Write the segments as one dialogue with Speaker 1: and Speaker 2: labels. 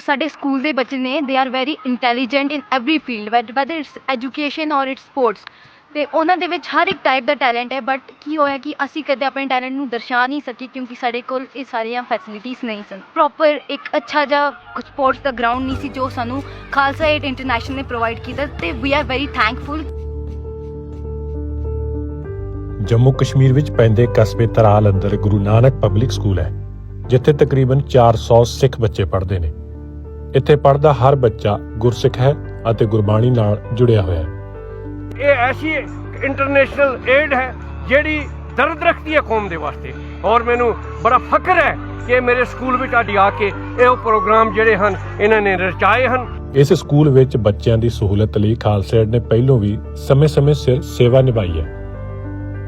Speaker 1: ਸਾਡੇ ਸਕੂਲ ਦੇ ਬੱਚੇ ਨੇ they are very intelligent in every field whether it's education or it's sports ਤੇ ਉਹਨਾਂ ਦੇ ਵਿੱਚ ਹਰ ਇੱਕ ਟਾਈਪ ਦਾ ਟੈਲੈਂਟ ਹੈ ਬਟ ਕੀ ਹੋਇਆ ਕਿ ਅਸੀਂ ਕਦੇ ਆਪਣੇ ਟੈਲੈਂਟ ਨੂੰ ਦਰਸਾ ਨਹੀਂ ਸਕੇ ਕਿਉਂਕਿ ਸਾਡੇ ਕੋਲ ਇਹ ਸਾਰੀਆਂ ਫੈਸਿਲਿਟੀਆਂ ਨਹੀਂ ਸਨ। ਪ੍ਰੋਪਰ ਇੱਕ ਅੱਛਾ ਜਿਹਾ ਸਪੋਰਟਸ ਦਾ ਗਰਾਊਂਡ ਨਹੀਂ ਸੀ ਜੋ ਸਾਨੂੰ ਖਾਲਸਾ ਏਡ ਇੰਟਰਨੈਸ਼ਨਲ ਨੇ ਪ੍ਰੋਵਾਈਡ ਕੀਤਾ ਤੇ we are very thankful
Speaker 2: Jammu Kashmir ਵਿੱਚ ਪੈਂਦੇ ਕਸਬੇ ਤਰਾਲ ਅੰਦਰ ਗੁਰੂ ਨਾਨਕ ਪਬਲਿਕ ਸਕੂਲ ਹੈ, ਜਿੱਥੇ ਤਕਰੀਬਨ 400 ਸਿੱਖ ਬੱਚੇ ਪੜ੍ਹਦੇ ਨੇ। ਇੱਥੇ ਪੜ੍ਹਦਾ ਹਰ ਬੱਚਾ ਗੁਰਸਿੱਖ ਹੈ ਅਤੇ ਗੁਰਬਾਣੀ ਨਾਲ ਜੁੜਿਆ ਹੋਇਆ ਹੈ।
Speaker 3: ਇਹ ਐਸੀ ਇੰਟਰਨੈਸ਼ਨਲ ਏਡ ਹੈ ਜਿਹੜੀ ਦਰਦ ਰੱਖਦੀ ਹੈ ਕੌਮ ਦੇ ਵਾਸਤੇ। ਔਰ ਮੈਨੂੰ ਬੜਾ ਫਖਰ ਹੈ ਕਿ ਮੇਰੇ ਸਕੂਲ ਵਿੱਚ ਅੱਜ ਆ ਕੇ ਇਹ ਪ੍ਰੋਗਰਾਮ ਜਿਹੜੇ ਹਨ ਇਹਨਾਂ ਨੇ ਰਚਾਏ ਹਨ।
Speaker 2: ਇਸ ਸਕੂਲ ਵਿੱਚ ਬੱਚਿਆਂ ਦੀ ਸਹੂਲਤ ਲਈ ਖਾਲਸਾ ਏਡ ਨੇ ਪਹਿਲੋਂ ਵੀ ਸਮੇਂ-ਸਮੇਂ ਸਿਰ ਸੇਵਾ ਨਿਭਾਈ ਹੈ।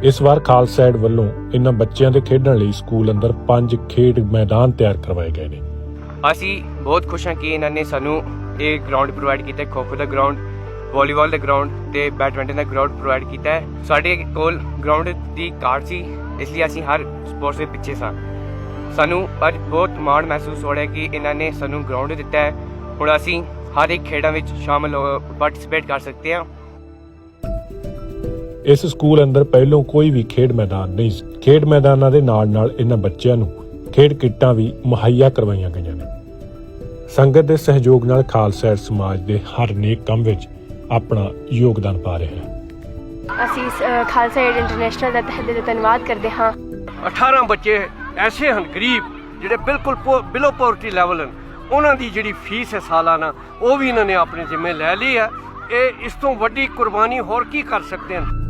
Speaker 2: ਇਸ ਵਾਰ ਖਾਲਸਾ ਏਡ ਵੱਲੋਂ ਇਨ੍ਹਾਂ ਬੱਚਿਆਂ ਦੇ ਖੇਡਣ ਲਈ ਸਕੂਲ ਅੰਦਰ ਪੰਜ ਖੇਡ ਮੈਦਾਨ ਤਿਆਰ ਕਰਵਾਏ ਗਏ ਨੇ।
Speaker 4: ਅਸੀਂ ਬਹੁਤ ਖੁਸ਼ ਹਾਂ ਕਿ ਇਹਨਾਂ ਨੇ ਸਾਨੂੰ ਇਹ ਗਰਾਊਂਡ ਪ੍ਰੋਵਾਈਡ ਕੀਤਾ ਹੈ, ਖੋ-ਖੋ ਦਾ ਗਰਾਊਂਡ ਵਾਲੀਬਾਲ ਦਾ ਗਰਾਊਂਡ ਤੇ ਬੈਡਮਿੰਟਨ ਦਾ ਗਰਾਊਂਡ ਪ੍ਰੋਵਾਈਡ ਕੀਤਾ ਹੈ। ਸਾਡੇ ਕੋਲ ਗਰਾਊਂਡ ਦੀ ਘਾਟ ਸੀ, ਇਸ ਲਈ ਅਸੀਂ ਹਰ ਸਪੋਰਟਸ ਦੇ ਪਿੱਛੇ ਸਾਂ। ਸਾਨੂੰ ਅੱਜ ਬਹੁਤ ਮਾਣ ਮਹਿਸੂਸ ਹੋ ਰਿਹਾ ਕਿ ਇਹਨਾਂ ਨੇ ਸਾਨੂੰ ਗਰਾਊਂਡ ਦਿੱਤਾ ਹੈ। ਹੁਣ ਅਸੀਂ ਹਰ ਇੱਕ ਖੇਡਾਂ ਵਿੱਚ ਸ਼ਾਮਲ ਪਾਰਟਿਸਿਪੇਟ ਕਰ ਸਕਦੇ ਹਾਂ।
Speaker 2: ਇਸ ਸਕੂਲ ਅੰਦਰ ਪਹਿਲੋਂ ਕੋਈ ਵੀ ਖੇਡ ਮੈਦਾਨ ਨਹੀਂ ਸੀ। ਖੇਡ ਮੈਦਾਨਾਂ ਦੇ ਨਾਲ-ਨਾਲ ਇਹਨਾਂ ਬੱਚਿਆਂ ਨੂੰ ਖੇਡ ਕਿੱਟਾਂ ਵੀ ਮੁਹੱਈਆ ਕਰਵਾਈਆਂ ਗਈਆਂ। ਸੰਗਤ ਦੇ ਸਹਿਯੋਗ ਨਾਲ ਖਾਲਸਾ ਏਡ ਸਮਾਜ ਦੇ ਹਰ ਨੇਕ ਕੰਮ ਵਿੱਚ ਆਪਣਾ ਯੋਗਦਾਨ ਪਾ ਰਿਹਾ ਹੈ।
Speaker 5: ਅਸੀਂ ਅ, ਖਾਲਸਾ ਏਡ ਇੰਟਰਨੈਸ਼ਨਲ ਦਾ ਤਹਿ ਦਿਲੋਂ ਧੰਨਵਾਦ ਕਰਦੇ ਹਾਂ।
Speaker 3: 18 ਬੱਚੇ ਐਸੇ ਹਨ ਗਰੀਬ ਜਿਹੜੇ ਬਿਲਕੁਲ ਬਿਲੋ ਪੋਵਰਟੀ ਲੈਵਲ ਹਨ। ਉਹਨਾਂ ਦੀ ਜਿਹੜੀ ਫੀਸ ਹੈ ਸਾਲਾਨਾ ਉਹ ਵੀ ਇਹਨਾਂ ਨੇ ਆਪਣੇ ਜ਼ਿੰਮੇ ਲੈ ਲਈ ਹੈ। ਇਹ ਇਸ ਤੋਂ ਵੱਡੀ ਕੁਰਬਾਨੀ ਹੋਰ ਕੀ ਕਰ ਸਕਦੇ ਹਨ?